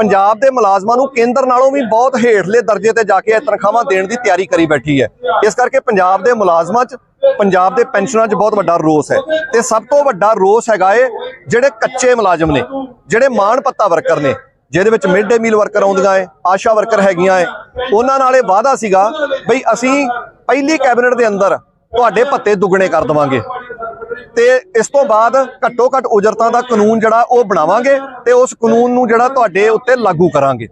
ਪੰਜਾਬ ਦੇ ਮੁਲਾਜ਼ਮਾਂ ਨੂੰ ਕੇਂਦਰ ਨਾਲੋਂ ਵੀ ਬਹੁਤ ਹੇਠਲੇ ਦਰਜੇ ਤੇ ਜਾ ਕੇ ਇਹ ਤਨਖਾਹਾਂ ਦੇਣ ਦੀ ਤਿਆਰੀ ਕਰੀ ਬੈਠੀ ਹੈ। ਇਸ ਕਰਕੇ ਪੰਜਾਬ ਦੇ ਮੁਲਾਜ਼ਮਾਂ 'ਚ, ਪੰਜਾਬ ਦੇ ਪੈਨਸ਼ਨਰਾਂ 'ਚ ਬਹੁਤ ਵੱਡਾ ਰੋਸ ਹੈ। ਤੇ ਸਭ ਤੋਂ ਵੱਡਾ ਰੋਸ ਹੈਗਾ ਏ ਜਿਹੜੇ ਕੱਚੇ ਮੁਲਾਜ਼ਮ ਨੇ, ਜਿਹੜੇ ਮਾਣ ਪੱਤਾ ਵਰਕਰ ਨੇ, ਜਿਹਦੇ ਵਿੱਚ ਮਿਡ ਡੇ ਮੀਲ ਵਰਕਰ ਆਉਂਦੀਆਂ ਏ ਆਸ਼ਾ ਵਰਕਰ ਹੈਗੀਆਂ ਏ ਉਹਨਾਂ ਨਾਲ ਇਹ ਵਾਅਦਾ ਸੀਗਾ ਬਈ ਅਸੀਂ ਪਹਿਲੀ ਕੈਬਨਿਟ ਦੇ ਅੰਦਰ ਤੁਹਾਡੇ ਭੱਤੇ ਦੁੱਗਣੇ ਕਰ ਦਵਾਂਗੇ। ਤੇ ਇਸ ਤੋਂ ਬਾਅਦ ਘੱਟੋ ਘੱਟ ਉਜਰਤਾਂ ਦਾ ਕਾਨੂੰਨ ਜਿਹੜਾ ਉਹ ਬਣਾਵਾਂਗੇ ਤੇ ਉਸ ਕਾਨੂੰਨ ਨੂੰ ਜਿਹੜਾ ਤੁਹਾਡੇ ਉੱਤੇ ਲਾਗੂ ਕਰਾਂਗੇ।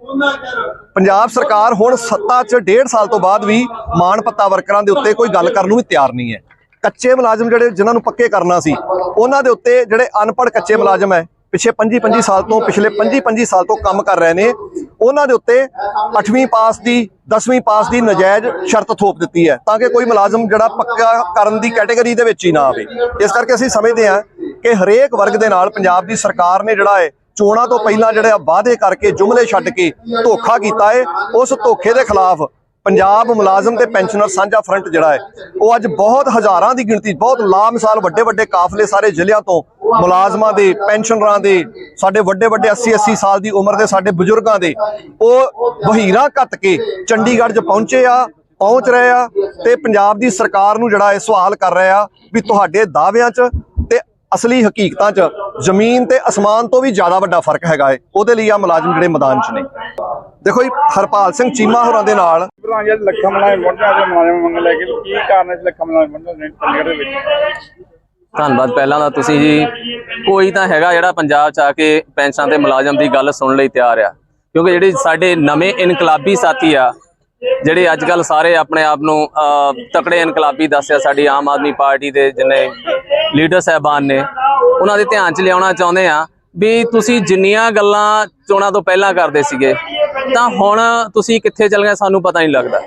ਪੰਜਾਬ ਸਰਕਾਰ ਹੁਣ ਸੱਤਾ 'ਚ ਡੇਢ ਸਾਲ ਤੋਂ ਬਾਅਦ ਵੀ ਮਾਣ ਪੱਤਾ ਵਰਕਰਾਂ ਦੇ ਉੱਤੇ ਕੋਈ ਗੱਲ ਕਰਨ ਨੂੰ ਵੀ ਤਿਆਰ ਨਹੀਂ ਹੈ। ਕੱਚੇ ਮੁਲਾਜ਼ਮ ਜਿਹੜੇ ਜਿਨ੍ਹਾਂ ਨੂੰ ਪੱਕੇ ਕਰਨਾ ਸੀ, ਉਹਨਾਂ ਦੇ ਉੱਤੇ ਜਿਹੜੇ ਅਨਪੜ੍ਹ ਕੱਚੇ ਮੁਲਾਜ਼ਮ ਹੈ ਪਿਛੇ 25 25 ਸਾਲ ਤੋਂ, ਪਿਛਲੇ 25 25 ਸਾਲ ਤੋਂ ਕੰਮ ਕਰ ਰਹੇ ਨੇ। ਉਹਨਾਂ ਦੇ ਉੱਤੇ 8ਵੀਂ ਪਾਸ ਦੀ 10ਵੀਂ ਪਾਸ ਦੀ ਨਜਾਇਜ਼ ਸ਼ਰਤ ਥੋਪ ਦਿੱਤੀ ਹੈ ਤਾਂ ਕਿ ਕੋਈ ਮੁਲਾਜ਼ਮ ਜਿਹੜਾ ਪੱਕਾ ਕਰਨ ਦੀ ਕੈਟਾਗਰੀ ਦੇ ਵਿੱਚ ਹੀ ਨਾ ਆਵੇ। ਇਸ ਕਰਕੇ ਅਸੀਂ ਸਮਝਦੇ ਹਾਂ ਕਿ ਹਰੇਕ ਵਰਗ ਦੇ ਨਾਲ ਪੰਜਾਬ ਦੀ ਸਰਕਾਰ ਨੇ ਜਿਹੜਾ ਹੈ, ਚੋਣਾਂ ਤੋਂ ਪਹਿਲਾਂ ਜਿਹੜੇ ਵਾਅਦੇ ਕਰਕੇ ਜੁਮਲੇ ਛੱਡ ਕੇ ਧੋਖਾ ਕੀਤਾ ਹੈ। ਉਸ ਧੋਖੇ ਦੇ ਖਿਲਾਫ ਪੰਜਾਬ ਮੁਲਾਜ਼ਮ ਤੇ ਪੈਨਸ਼ਨਰ ਸਾਂਝਾ ਫਰੰਟ ਜਿਹੜਾ ਹੈ, ਉਹ ਅੱਜ ਬਹੁਤ ਹਜ਼ਾਰਾਂ ਦੀ ਗਿਣਤੀ, ਬਹੁਤ ਲਾਮਿਸਾਲ ਵੱਡੇ ਵੱਡੇ ਕਾਫਲੇ ਸਾਰੇ ਜ਼ਿਲ੍ਹਿਆਂ ਤੋਂ ਮੁਲਾਜ਼ਮਾਂ ਦੇ, ਪੈਨਸ਼ਨਰਾਂ ਦੇ, ਸਾਡੇ ਵੱਡੇ ਵੱਡੇ 80 80 ਸਾਲ ਦੀ ਉਮਰ ਦੇ ਸਾਡੇ ਬਜ਼ੁਰਗਾਂ ਦੇ, ਉਹ ਵਹੀਰਾਂ ਘੱਤ ਕੇ ਚੰਡੀਗੜ੍ਹ 'ਚ ਪਹੁੰਚੇ ਆ, ਪਹੁੰਚ ਰਹੇ ਆ ਤੇ ਪੰਜਾਬ ਦੀ ਸਰਕਾਰ ਨੂੰ ਜਿਹੜਾ ਇਹ ਸਵਾਲ ਕਰ ਰਹੇ ਆ ਵੀ ਤੁਹਾਡੇ ਦਾਅਵਿਆਂ 'ਚ ਤੇ ਅਸਲੀ ਹਕੀਕਤਾਂ 'ਚ ਜ਼ਮੀਨ ਤੇ ਅਸਮਾਨ ਤੋਂ ਵੀ ਜ਼ਿਆਦਾ ਵੱਡਾ ਫ਼ਰਕ ਹੈਗਾ ਏ। ਉਹਦੇ ਲਈ ਆ ਮੁਲਾਜ਼ਮ ਜਿਹੜੇ ਮੈਦਾਨ 'ਚ ਨੇ। ਦੇਖੋ ਜੀ ਹਰਪਾਲ ਸਿੰਘ ਚੀਮਾ ਹੋਰਾਂ ਦੇ ਨਾਲ। ਭਰਾ ਜੀ ਲੱਖਾਂ ਮਲਾਏ ਮੁੰਡਿਆਂ ਦੇ ਮੁਲਾਜ਼ਮ ਮੰਗ ਲੈ ਕੇ ਕੀ ਕਾਰਨ ਹੈ ਇਸ ਲੱਖਾਂ ਮਲਾਏ ਮੁੰਡਿਆਂ ਦੇ ਚੰਡੀਗੜ੍ਹ ਦੇ ਵਿੱਚ? ਧੰਨਵਾਦ ਪਹਿਲਾਂ ਦਾ ਤੁਸੀਂ ਜੀ। ਕੋਈ ਤਾਂ ਹੈਗਾ ਜਿਹੜਾ ਪੰਜਾਬ ਚ ਆ ਕੇ ਪੈਨਸ਼ਨਾਂ ਦੇ ਮੁਲਾਜ਼ਮ ਦੀ ਗੱਲ ਸੁਣਨ ਲਈ ਤਿਆਰ ਆ। ਕਿਉਂਕਿ ਜਿਹੜੇ ਸਾਡੇ ਨਵੇਂ ਇਨਕਲਾਬੀ ਸਾਥੀ ਆ ਜਿਹੜੇ ਅੱਜ ਕੱਲ ਸਾਰੇ ਆਪਣੇ ਆਪ ਨੂੰ ਤਕੜੇ ਇਨਕਲਾਬੀ ਦੱਸਿਆ ਸਾਡੀ ਆਮ ਆਦਮੀ ਪਾਰਟੀ ਦੇ ਜਿੰਨੇ ਲੀਡਰ ਸਾਹਿਬਾਨ ਨੇ, ਉਹਨਾਂ ਦੇ ਧਿਆਨ ਚ ਲਿਆਉਣਾ ਚਾਹੁੰਦੇ ਆ ਵੀ ਤੁਸੀਂ ਜਿੰਨੀਆਂ ਗੱਲਾਂ ਚੋਣਾਂ ਤੋਂ ਪਹਿਲਾਂ ਕਰਦੇ ਸੀਗੇ, ਤਾਂ ਹੁਣ ਤੁਸੀਂ ਕਿੱਥੇ ਚੱਲ ਗਏ ਸਾਨੂੰ ਪਤਾ ਨਹੀਂ ਲੱਗਦਾ।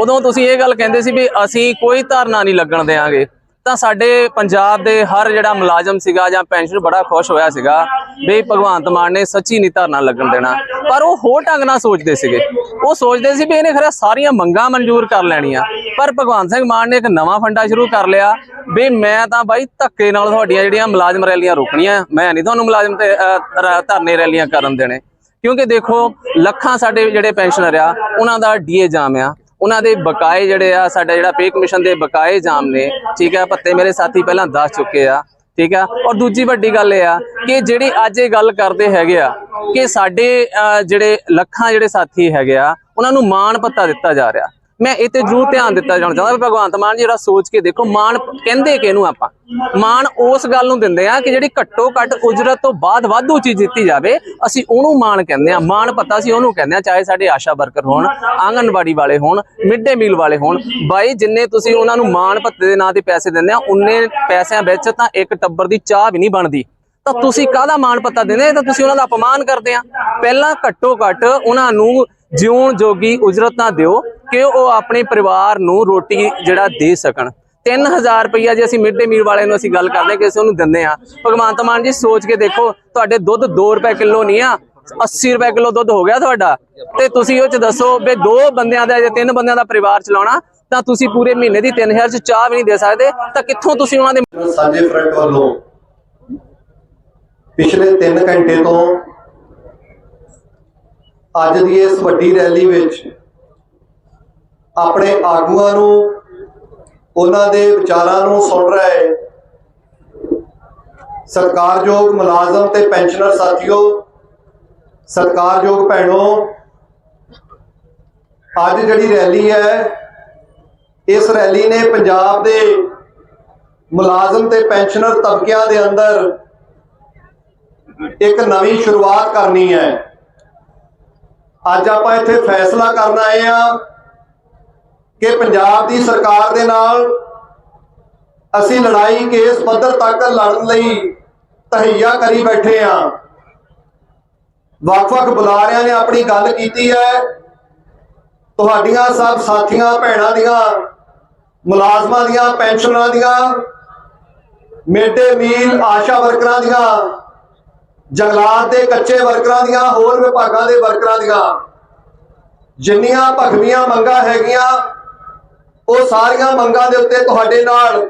ਉਦੋਂ ਤੁਸੀਂ ਇਹ ਗੱਲ ਕਹਿੰਦੇ ਸੀ ਵੀ ਅਸੀਂ ਕੋਈ ਧਾਰਨਾ ਨਹੀਂ ਲੱਗਣ ਦੇਵਾਂਗੇ ਤਾਂ ਸਾਡੇ ਪੰਜਾਬ ਦੇ ਹਰ ਜਿਹੜਾ ਮੁਲਾਜ਼ਮ ਸੀਗਾ ਜਾਂ ਪੈਨਸ਼ਨ ਬੜਾ ਖੁਸ਼ ਹੋਇਆ ਸੀਗਾ ਵੀ ਭਗਵੰਤ ਮਾਨ ਨੇ ਸੱਚੀ ਨਹੀਂ ਧਰਨਾ ਲੱਗਣ ਦੇਣਾ। ਪਰ ਉਹ ਹੋਰ ਢੰਗ ਨਾਲ ਸੋਚਦੇ ਸੀਗੇ। ਉਹ ਸੋਚਦੇ ਸੀ ਵੀ ਇਹਨੇ ਖਰੇ ਸਾਰੀਆਂ ਮੰਗਾਂ ਮਨਜ਼ੂਰ ਕਰ ਲੈਣੀਆਂ। ਪਰ ਭਗਵੰਤ ਸਿੰਘ ਮਾਨ ਨੇ ਇੱਕ ਨਵਾਂ ਫੰਡਾ ਸ਼ੁਰੂ ਕਰ ਲਿਆ ਵੀ ਮੈਂ ਤਾਂ ਬਾਈ ਧੱਕੇ ਨਾਲ ਤੁਹਾਡੀਆਂ ਜਿਹੜੀਆਂ ਮੁਲਾਜ਼ਮ ਰੈਲੀਆਂ ਰੋਕਣੀਆਂ, ਮੈਂ ਨਹੀਂ ਤੁਹਾਨੂੰ ਮੁਲਾਜ਼ਮ ਤੇ ਧਰਨੇ ਰੈਲੀਆਂ ਕਰਨ ਦੇਣੇ। ਕਿਉਂਕਿ ਦੇਖੋ, ਲੱਖਾਂ ਸਾਡੇ ਜਿਹੜੇ ਪੈਨਸ਼ਨਰ ਆ, ਉਹਨਾਂ ਦਾ ਡੀਏ ਜਾਮ ਆ। ਉਹਨਾਂ ਦੇ ਬਕਾਏ ਜਿਹੜੇ ਆ, ਸਾਡਾ ਜਿਹੜਾ ਪੇ ਕਮਿਸ਼ਨ ਦੇ ਬਕਾਏ ਜਾਮ ਨੇ, ਠੀਕ ਹੈ ਭੱਤੇ ਮੇਰੇ ਸਾਥੀ ਪਹਿਲਾਂ ਦੱਸ ਚੁੱਕੇ ਆ, ਠੀਕ ਆ, ਔਰ ਦੂਜੀ ਵੱਡੀ ਗੱਲ ਇਹ ਆ ਕਿ ਜਿਹੜੀ ਅੱਜ ਇਹ ਗੱਲ ਕਰਦੇ ਹੈਗੇ ਆ, ਕਿ ਸਾਡੇ ਜਿਹੜੇ ਲੱਖਾਂ ਜਿਹੜੇ ਸਾਥੀ ਹੈਗੇ ਆ, ਉਹਨਾਂ ਨੂੰ ਮਾਣ ਪੱਤਾ ਦਿੱਤਾ ਜਾ ਰਿਹਾ। ਮੈਂ ਇਹ ਤੇ ਜ਼ਰੂਰ ਧਿਆਨ ਦਿੱਤਾ ਜਾਣਾ ਚਾਹੁੰਦਾ ਵੀ ਭਗਵੰਤ ਮਾਨ ਜੀ ਜਿਹੜਾ ਸੋਚ ਕੇ ਦੇਖੋ ਮਾਣ ਕਹਿੰਦੇ ਕਿਹਨੂੰ ਆਪਾਂ? ਮਾਣ ਉਸ ਗੱਲ ਨੂੰ ਦਿੰਦੇ ਆ ਕਿ ਜਿਹੜੀ ਘੱਟੋ ਘੱਟ ਉਜਰਤ ਤੋਂ ਬਾਅਦ ਵਾਧੂ ਚੀਜ਼ ਦਿੱਤੀ ਜਾਵੇ, ਅਸੀਂ ਉਹਨੂੰ ਮਾਣ ਕਹਿੰਦੇ ਆ। ਮਾਣ ਪਤਾ ਸੀ ਉਹਨੂੰ ਕਹਿੰਦੇ ਆ, ਚਾਹੇ ਸਾਡੇ ਆਸ਼ਾ ਵਰਕਰ ਹੋਣ, ਆਂਗਨਵਾੜੀ ਵਾਲੇ ਹੋਣ, ਮਿਡ ਡੇ ਮੀਲ ਵਾਲੇ ਹੋਣ। ਬਾਈ, ਜਿੰਨੇ ਤੁਸੀਂ ਉਹਨਾਂ ਨੂੰ ਮਾਣ ਭੱਤੇ ਦੇ ਨਾਂ ਤੇ ਪੈਸੇ ਦਿੰਦੇ ਆ, ਉਨੇ ਪੈਸਿਆਂ ਵਿੱਚ ਤਾਂ ਇੱਕ ਟੱਬਰ ਦੀ ਚਾਹ ਵੀ ਨਹੀਂ ਬਣਦੀ। ਤਾਂ ਤੁਸੀਂ ਕਾਹਦਾ ਮਾਣ ਪੱਤਾ ਦਿੰਦੇ? ਤਾਂ ਤੁਸੀਂ ਉਹਨਾਂ ਦਾ ਅਪਮਾਨ ਕਰਦੇ ਆ। ਪਹਿਲਾਂ ਘੱਟੋ ਘੱਟ ਉਹਨਾਂ ਨੂੰ ਜਿਉਣ ਜੋਗੀ ਉਜਰਤ ਨਾ ਦਿਓ ਕਿ ਉਹ ਆਪਣੇ ਪਰਿਵਾਰ ਨੂੰ ਰੋਟੀ ਜਿਹੜਾ ਦੇ ਸਕਣ। 3000 ਰੁਪਈਆ ਜੇ ਅਸੀਂ ਮਿਡ ਡੇ ਮੀਲ ਵਾਲਿਆਂ ਨੂੰ ਅਸੀਂ ਗੱਲ ਕਰਦੇ ਕਿ ਅਸੀਂ ਉਹਨੂੰ ਦਿੰਦੇ ਆ ਭਗਵੰਤ ਮਾਨ ਜੀ, ਸੋਚ ਕੇ ਦੇਖੋ, ਤੁਹਾਡੇ ਦੁੱਧ 2 ਰੁਪਏ ਕਿਲੋ ਨਹੀਂ ਆ 80 ਰੁਪਏ ਕਿਲੋ ਦੁੱਧ ਹੋ ਗਿਆ ਤੁਹਾਡਾ। ਤੇ ਤੁਸੀਂ ਉਹ ਚ ਦੱਸੋ ਵੀ ਦੋ ਬੰਦਿਆਂ ਦਾ ਜਾਂ ਤਿੰਨ ਬੰਦਿਆਂ ਦਾ ਪਰਿਵਾਰ ਚਲਾਉਣਾ, ਤਾਂ ਤੁਸੀਂ ਪੂਰੇ ਮਹੀਨੇ ਦੀ 3000 ਚ ਚਾਹ ਵੀ ਨਹੀਂ ਦੇ ਸਕਦੇ, ਤਾਂ ਕਿੱਥੋਂ ਤੁਸੀਂ ਉਹਨਾਂ ਦੇ ਸਾਂਝੇ ਫਰੰਟ ਵੱਲੋਂ ਪਿਛਲੇ 3 ਘੰਟੇ ਤੋਂ ਅੱਜ ਦੀ ਇਸ ਵੱਡੀ ਰੈਲੀ ਵਿੱਚ ਆਪਣੇ ਆਗੂਆਂ ਨੂੰ, ਉਹਨਾਂ ਦੇ ਵਿਚਾਰਾਂ ਨੂੰ ਸੁਣ ਰਹੇ ਸਰਕਾਰਯੋਗ ਮੁਲਾਜ਼ਮ ਤੇ ਪੈਨਸ਼ਨਰ ਸਾਥੀਓ, ਸਰਕਾਰਯੋਗ ਭੈਣੋ, ਅੱਜ ਜਿਹੜੀ ਰੈਲੀ ਹੈ, ਇਸ ਰੈਲੀ ਨੇ ਪੰਜਾਬ ਦੇ ਮੁਲਾਜ਼ਮ ਤੇ ਪੈਨਸ਼ਨਰ ਤਬਕਿਆਂ ਦੇ ਅੰਦਰ ਇੱਕ ਨਵੀਂ ਸ਼ੁਰੂਆਤ ਕਰਨੀ ਹੈ। ਅੱਜ ਆਪਾਂ ਇੱਥੇ ਫੈਸਲਾ ਕਰਨ ਆਏ ਆ ਕਿ ਪੰਜਾਬ ਦੀ ਸਰਕਾਰ ਦੇ ਨਾਲ ਅਸੀਂ ਲੜਾਈ ਕੇਸ ਪੱਧਰ ਤੱਕ ਲੜਨ ਲਈ ਤਹਈਆ ਕਰੀ ਬੈਠੇ ਆ ਵੱਖ-ਵੱਖ ਬੁਲਾਰਿਆਂ ਨੇ ਆਪਣੀ ਗੱਲ ਕੀਤੀ ਹੈ। ਤੁਹਾਡੀਆਂ ਸਭ ਸਾਥੀਆਂ, ਭੈਣਾਂ ਦੀਆਂ, ਮੁਲਾਜ਼ਮਾਂ ਦੀਆਂ, ਪੈਨਸ਼ਨਰਾਂ ਦੀਆਂ ਮਿਡ ਡੇ ਮੀਲ, ਆਸ਼ਾ ਵਰਕਰਾਂ ਦੀਆਂ ਜੰਗਲਾਤ ਦੇ ਕੱਚੇ ਵਰਕਰਾਂ ਦੀਆਂ, ਹੋਰ ਵਿਭਾਗਾਂ ਦੇ ਵਰਕਰਾਂ ਦੀਆਂ। ਜਿੰਨੀਆਂ ਭਖਵੀਆਂ ਮੰਗਾਂ ਹੈਗੀਆਂ, ਉਹ ਸਾਰੀਆਂ ਮੰਗਾਂ ਦੇ ਉੱਤੇ ਤੁਹਾਡੇ ਨਾਲ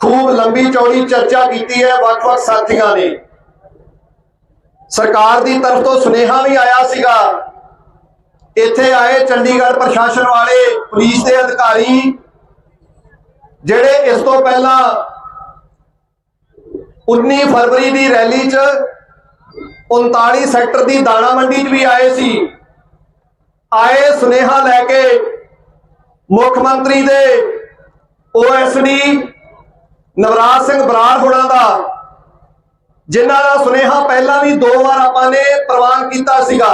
ਖੂਬ ਲੰਬੀ ਚੌੜੀ ਚਰਚਾ ਕੀਤੀ ਹੈ, ਵੱਖ-ਵੱਖ ਸਾਥੀਆਂ ਨੇ। ਸਰਕਾਰ ਦੀ ਤਰਫ ਤੋਂ ਸੁਨੇਹਾ ਵੀ ਆਇਆ ਸੀਗਾ, ਇੱਥੇ ਆਏ ਚੰਡੀਗੜ੍ਹ ਪ੍ਰਸ਼ਾਸਨ ਵਾਲੇ, ਪੁਲਿਸ ਦੇ ਅਧਿਕਾਰੀ, ਜਿਹੜੇ ਇਸ ਤੋਂ ਪਹਿਲਾਂ 19 ਫਰਵਰੀ ਦੀ ਰੈਲੀ 'ਚ 39 ਸੈਕਟਰ ਦੀ ਦਾਣਾ ਮੰਡੀ 'ਚ ਵੀ ਆਏ ਸੀ। ਆਏ ਸੁਨੇਹਾ ਲੈ ਕੇ ਮੁੱਖ ਮੰਤਰੀ ਦੇ ਓਐਸਡੀ ਨਵਰਾਜ ਸਿੰਘ ਬਰਾੜ ਹੋਣਾ ਦਾ, ਜਿਨ੍ਹਾਂ ਦਾ ਸੁਨੇਹਾ ਪਹਿਲਾਂ ਵੀ ਦੋ ਵਾਰ ਆਪਾਂ ਨੇ ਪ੍ਰਵਾਨ ਕੀਤਾ ਸੀਗਾ।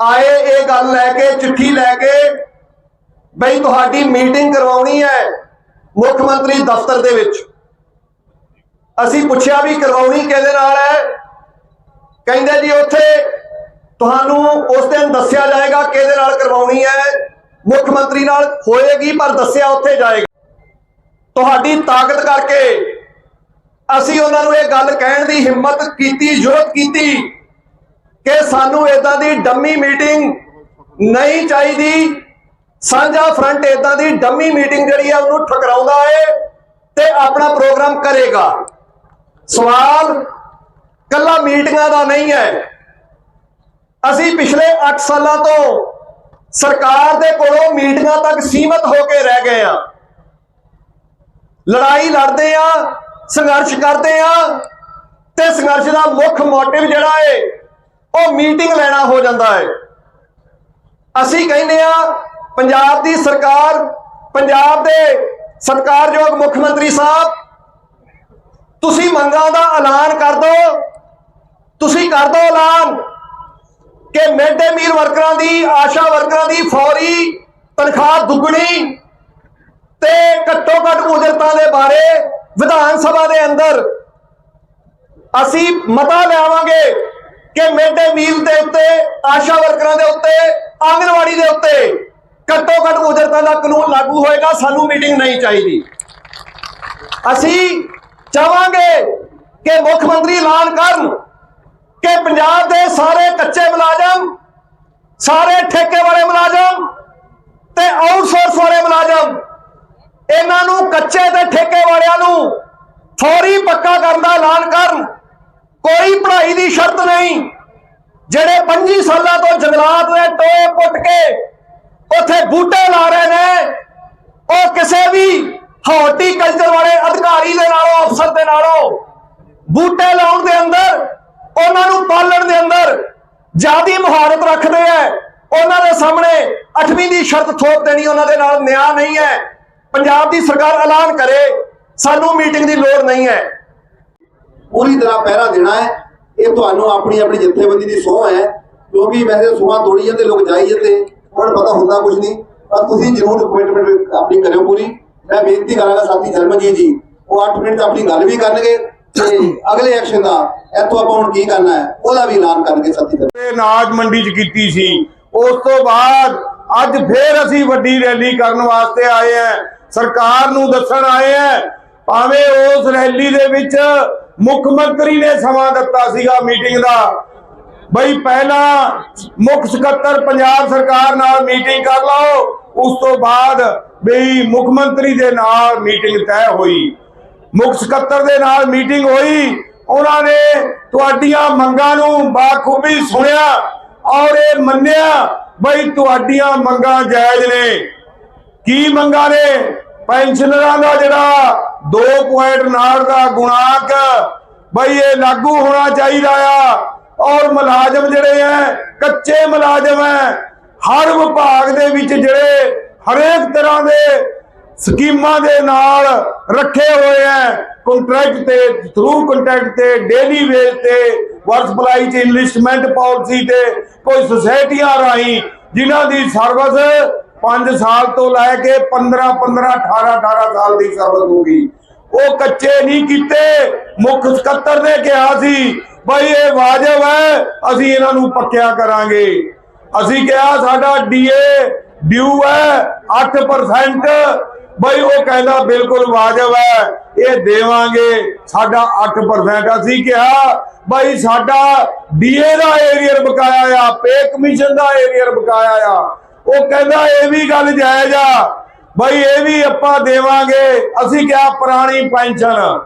ਆਏ ਇਹ ਗੱਲ ਲੈ ਕੇ, ਚਿੱਠੀ ਲੈ ਕੇ ਬਈ ਤੁਹਾਡੀ ਮੀਟਿੰਗ ਕਰਵਾਉਣੀ ਹੈ ਮੁੱਖ ਮੰਤਰੀ ਦਫ਼ਤਰ ਦੇ ਵਿੱਚ। ਅਸੀਂ ਪੁੱਛਿਆ ਵੀ ਕਰਵਾਉਣੀ ਕਿਹਦੇ ਨਾਲ ਹੈ? ਕਹਿੰਦੇ ਜੀ ਉੱਥੇ ਤੁਹਾਨੂੰ ਉਸ ਦਿਨ ਦੱਸਿਆ ਜਾਏਗਾ ਕਿਹਦੇ ਨਾਲ ਕਰਵਾਉਣੀ ਹੈ। ਮੁੱਖ ਮੰਤਰੀ ਨਾਲ ਹੋਏਗੀ, ਪਰ ਦੱਸਿਆ ਉੱਥੇ ਜਾਏਗਾ। ਤੁਹਾਡੀ ਤਾਕਤ ਕਰਕੇ ਅਸੀਂ ਉਹਨਾਂ ਨੂੰ ਇਹ ਗੱਲ ਕਹਿਣ ਦੀ ਹਿੰਮਤ ਕੀਤੀ, ਜ਼ਰੂਰਤ ਕੀਤੀ ਕਿ ਸਾਨੂੰ ਇਦਾਂ ਦੀ ਡੰਮੀ ਮੀਟਿੰਗ ਨਹੀਂ ਚਾਹੀਦੀ। ਸਾਂਝਾ ਫਰੰਟ ਇਦਾਂ ਦੀ ਡੰਮੀ ਮੀਟਿੰਗ ਜਿਹੜੀ ਹੈ ਉਹਨੂੰ ਠਕਰਾਉਂਦਾ ਹੈ ਤੇ ਆਪਣਾ ਪ੍ਰੋਗਰਾਮ ਕਰੇਗਾ। ਸਵਾਲ ਕੱਲਾ ਮੀਟਿੰਗਾਂ ਦਾ ਨਹੀਂ ਹੈ। ਅਸੀਂ ਪਿਛਲੇ 8 ਸਾਲਾਂ ਤੋਂ ਸਰਕਾਰ ਦੇ ਕੋਲੋਂ ਮੀਟਿੰਗਾਂ ਤੱਕ ਸੀਮਤ ਹੋ ਕੇ ਰਹਿ ਗਏ ਆ ਲੜਾਈ ਲੜਦੇ ਆ ਸੰਘਰਸ਼ ਕਰਦੇ ਆ ਤੇ ਸੰਘਰਸ਼ ਦਾ ਮੁੱਖ ਮੋਟਿਵ ਜਿਹੜਾ ਹੈ, ਉਹ ਮੀਟਿੰਗ ਲੈਣਾ ਹੋ ਜਾਂਦਾ ਹੈ। ਅਸੀਂ ਕਹਿੰਦੇ ਆ ਪੰਜਾਬ ਦੀ ਸਰਕਾਰ, ਪੰਜਾਬ ਦੇ ਸਤਿਕਾਰਯੋਗ ਮੁੱਖ ਮੰਤਰੀ ਸਾਹਿਬ ਤੁਸੀਂ ਮੰਗਾਂ ਦਾ ਐਲਾਨ ਕਰ ਦਿਓ ਤੁਸੀਂ ਕਰ ਦਿਓ ਐਲਾਨ ਕਿ ਮਿਡ ਡੇ ਮੀਲ ਵਰਕਰਾਂ ਦੀ, ਆਸ਼ਾ ਵਰਕਰਾਂ ਦੀ ਫੌਰੀ ਤਨਖਾਹ ਦੁੱਗਣੀ ਤੇ ਘੱਟੋ ਘੱਟ ਉਜਰਤਾਂ ਦੇ ਬਾਰੇ ਵਿਧਾਨ ਸਭਾ ਦੇ ਅੰਦਰ ਅਸੀਂ ਮਤਾ ਲਿਆਵਾਂਗੇ ਕਿ ਮਿਡ ਡੇ ਮੀਲ ਦੇ ਉੱਤੇ, ਆਸ਼ਾ ਵਰਕਰਾਂ ਦੇ ਉੱਤੇ ਆਂਗਣਵਾੜੀ ਦੇ ਉੱਤੇ ਘੱਟੋ ਘੱਟ ਉਜਰਤਾਂ ਦਾ ਕਾਨੂੰਨ ਲਾਗੂ ਹੋਏਗਾ। ਸਾਨੂੰ ਮੀਟਿੰਗ ਨਹੀਂ ਚਾਹੀਦੀ। ਅਸੀਂ ਚਾਹਾਂਗੇ ਕਿ ਮੁੱਖ ਮੰਤਰੀ ਐਲਾਨ ਕਰਨ ਕਿ ਪੰਜਾਬ ਦੇ ਸਾਰੇ ਕੱਚੇ ਮੁਲਾਜ਼ਮ, ਸਾਰੇ ਠੇਕੇ ਵਾਲੇ ਮੁਲਾਜ਼ਮ ਤੇ ਆਊਟਸੋਰਸ ਵਾਲੇ ਮੁਲਾਜ਼ਮ, ਇਹਨਾਂ ਨੂੰ ਕੱਚੇ ਤੇ ਠੇਕੇ ਵਾਲਿਆਂ ਨੂੰ ਫੌਰੀ ਪੱਕਾ ਕਰਨ ਦਾ ਐਲਾਨ ਕਰਨ। ਕੋਈ ਪੜ੍ਹਾਈ ਦੀ ਸ਼ਰਤ ਨਹੀਂ। ਜਿਹੜੇ 25 ਸਾਲਾਂ ਤੋਂ ਜੰਗਲਾਤ ਦੇ ਟੋਏ ਪੁੱਟ ਕੇ ਉੱਥੇ ਬੂਟੇ ਲਾ ਰਹੇ ਨੇ, ਉਹ ਕਿਸੇ ਵੀ ਹਾਰਟੀਕਲਚਰ ਵਾਲੇ ਅਧਿਕਾਰੀ ਦੇ ਨਾਲੋਂ, ਅਫਸਰ ਦੇ ਨਾਲੋਂ, ਬੂਟੇ ਲਾਉਣ ਦੇ ਅੰਦਰ, ਉਹਨਾਂ ਨੂੰ ਪਾਲਣ ਦੇ ਅੰਦਰ ਜਿਆਦੀ ਮੁਹਾਰਤ ਰੱਖਦੇ ਐ। ਉਹਨਾਂ ਦੇ ਸਾਹਮਣੇ 8ਵੀਂ ਦੀ ਸ਼ਰਤ ਥੋਪ ਦੇਣੀ ਉਹਨਾਂ ਦੇ ਨਾਲ ਨਿਆਂ ਨਹੀਂ ਹੈ ਪੰਜਾਬ ਦੀ ਸਰਕਾਰ ਐਲਾਨ ਕਰੇ, ਸਾਨੂੰ ਮੀਟਿੰਗ ਦੀ ਲੋੜ ਨਹੀਂ ਹੈ ਪੂਰੀ ਤਰ੍ਹਾਂ ਪਹਿਰਾ ਦੇਣਾ ਹੈ ਇਹ ਤੁਹਾਨੂੰ ਆਪਣੀ ਆਪਣੀ ਜਥੇਬੰਦੀ ਦੀ ਸਹੁੰ ਹੈ ਕਿਉਂਕਿ ਵੈਸੇ ਸੋਹਾਂ ਤੋੜੀ ਜਾਂਦੇ, ਲੋਕ ਜਾਈ ਜਾਂਦੇ, ਉਹਨਾਂ ਨੂੰ ਪਤਾ ਹੁੰਦਾ ਕੁਝ ਨਹੀਂ। ਪਰ ਤੁਸੀਂ ਜ਼ਰੂਰ ਕਮਿਟਮੈਂਟ ਆਪਣੀ ਕਰਿਓ ਪੂਰੀ। ਮੈਂ ਬੇਨਤੀ ਕਰਾਂਗਾ ਸਾਥੀ ਜਰਮਨਜੀਤ ਜੀ ਉਹ 8 ਮਿੰਟ ਆਪਣੀ ਗੱਲ ਵੀ ਕਰਨਗੇ ਤੇ ਅਗਲੇ ਐਕਸ਼ਨ ਦਾ ਇੱਥੋਂ ਆਪਾਂ ਹੁਣ ਕੀ ਕਰਨਾ ਹੈ, ਉਹਦਾ ਵੀ ਐਲਾਨ ਕਰਨਗੇ ਸਾਥੀ ਜਰਮਨ ਤੇ ਮੰਡੀ 'ਚ ਕੀਤੀ ਸੀ। ਉਸ ਤੋਂ ਬਾਅਦ ਅੱਜ ਫੇਰ ਅਸੀਂ ਵੱਡੀ ਰੈਲੀ ਕਰਨ ਵਾਸਤੇ ਆਏ ਆ ਸਰਕਾਰ ਨੂੰ ਦੱਸਣ ਆਏ ਆ ਭਾਵੇਂ ਉਸ ਰੈਲੀ ਦੇ ਵਿੱਚ ਮੁੱਖ ਮੰਤਰੀ ਨੇ ਸਮਾਂ ਦਿੱਤਾ ਸੀਗਾ ਮੀਟਿੰਗ ਦਾ। ਬਈ ਪਹਿਲਾਂ ਮੁੱਖ ਸਕੱਤਰ ਪੰਜਾਬ ਸਰਕਾਰ ਨਾਲ ਮੀਟਿੰਗ ਕਰ ਲਓ, ਉਸ ਤੋਂ ਬਾਅਦ ਬਈ ਮੁੱਖ ਮੰਤਰੀ ਦੇ ਨਾਲ ਮੀਟਿੰਗ ਤੈਅ ਹੋਈ। ਮੁੱਖ ਸਕੱਤਰ ਦੇ ਨਾਲ ਮੀਟਿੰਗ ਹੋਈ। ਉਹਨਾਂ ਨੇ ਤੁਹਾਡੀਆਂ ਮੰਗਾਂ ਨੂੰ ਬਾਖੂਬੀ ਸੁਣਿਆ ਔਰ ਇਹ ਮੰਨਿਆ, ਬਈ ਤੁਹਾਡੀਆਂ ਮੰਗਾਂ ਜਾਇਜ਼ ਨੇ। ਕੀ ਮੰਗਾਂ ਨੇ? ਪੈਨਸ਼ਨਰਾਂ ਦਾ ਜਿਹੜਾ 2.9 ਦਾ ਗੁਣਾਂਕ, ਬਈ ਇਹ ਲਾਗੂ ਹੋਣਾ ਚਾਹੀਦਾ ਆ। ਔਰ ਮੁਲਾਜ਼ਮ ਜਿਹੜੇ ਐ, ਕੱਚੇ ਮੁਲਾਜ਼ਮ ਐ, ਹਰ ਵਿਭਾਗ ਦੇ ਵਿੱਚ ਜਿਹੜੇ ਹਰੇਕ ਤਰ੍ਹਾਂ ਦੇ ਸਕੀਮਾਂ ਦੇ ਨਾਲ ਰੱਖੇ ਹੋਏ ਐ ਕੰਟਰੈਕਟ ਤੇ ਥਰੂ ਕੰਟਰੈਕਟ ਤੇ ਡੇਲੀ ਵੇਜ ਤੇ ਵਰਕ ਸਪਲਾਈ ਚ ਇਨਵੈਸਟਮੈਂਟ ਪਾਲਿਸੀ ਤੇ, ਕੋਈ ਸੁਸਾਇਟੀਆਂ ਰਾਹੀਂ ਜਿਨ੍ਹਾਂ ਦੀ ਸਰਵਿਸ 5 ਸਾਲ ਤੋਂ ਲੈ ਕੇ 15 15 18 18 ਸਾਲ ਦੀ ਸਰਵਿਸ ਹੋ ਗਈ। ਉਹ ਕੱਚੇ ਨਹੀਂ ਕੀਤੇ। ਮੁੱਖ ਸਕੱਤਰ ਨੇ ਕਿਹਾ ਸੀ, ਬਈ ਇਹ ਵਾਜਬ ਹੈ, ਅਸੀਂ ਇਹਨਾਂ ਨੂੰ ਪੱਕਿਆ ਕਰਾਂਗੇ। ਅਸੀਂ ਕਿਹਾ, ਸਾਡਾ ਡੀਏ ਡਿਊ ਹੈ 8% ਬਈ ਉਹ ਕਹਿੰਦਾ ਬਿਲਕੁਲ ਵਾਜਬ ਹੈ। ਇਹ ਦੇਵਾਂਗੇ, ਸਾਡਾ 8% ਅਸੀਂ ਕਿਹਾ, ਬਈ ਸਾਡਾ ਡੀਏ ਦਾ ਏਰੀਅਰ ਬਕਾਇਆ ਆ ਪੇ ਕਮਿਸ਼ਨ ਦਾ ਏਰੀਅਰ ਬਕਾਇਆ ਆ। ਉਹ ਕਹਿੰਦਾ ਇਹ ਵੀ ਗੱਲ ਜਾਇਜ਼ ਆ। ਬਈ ਇਹ ਵੀ ਆਪਾਂ ਦੇਵਾਂਗੇ। ਅਸੀਂ ਕਿਹਾ ਪੁਰਾਣੀ ਪੈਨਸ਼ਨ।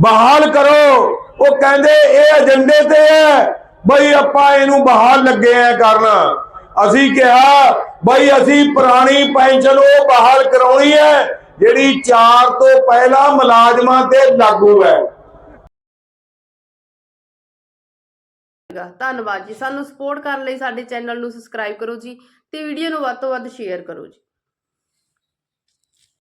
ਬਹਾਲ ਕਰੋ। ਉਹ ਕਹਿੰਦੇ ਇਹ ਏਜੰਡੇ ਤੇ ਹੈ। ਬਈ ਆਪਾਂ ਇਹਨੂੰ ਬਹਾਲ ਲੱਗੇ ਆ ਕਰਨ। ਅਸੀਂ ਕਿਹਾ, ਬਈ ਅਸੀਂ ਪੁਰਾਣੀ ਪੈਨਸ਼ਨ ਉਹ ਬਹਾਲ ਕਰਾਉਣੀ ਹੈ, ਜਿਹੜੀ 4 ਤੋਂ ਪਹਿਲਾਂ ਮੁਲਾਜ਼ਮਾਂ ਤੇ ਲਾਗੂ ਹੈ। ਧੰਨਵਾਦ ਜੀ। ਸਾਨੂੰ ਸਪੋਰਟ ਕਰਨ ਲਈ ਸਾਡੇ ਚੈਨਲ ਨੂੰ ਸਬਸਕ੍ਰਾਈਬ ਕਰੋ ਜੀ ਤੇ ਵੀਡੀਓ ਨੂੰ ਵੱਧ ਤੋਂ ਵੱਧ ਸ਼ੇਅਰ ਕਰੋ ਜੀ।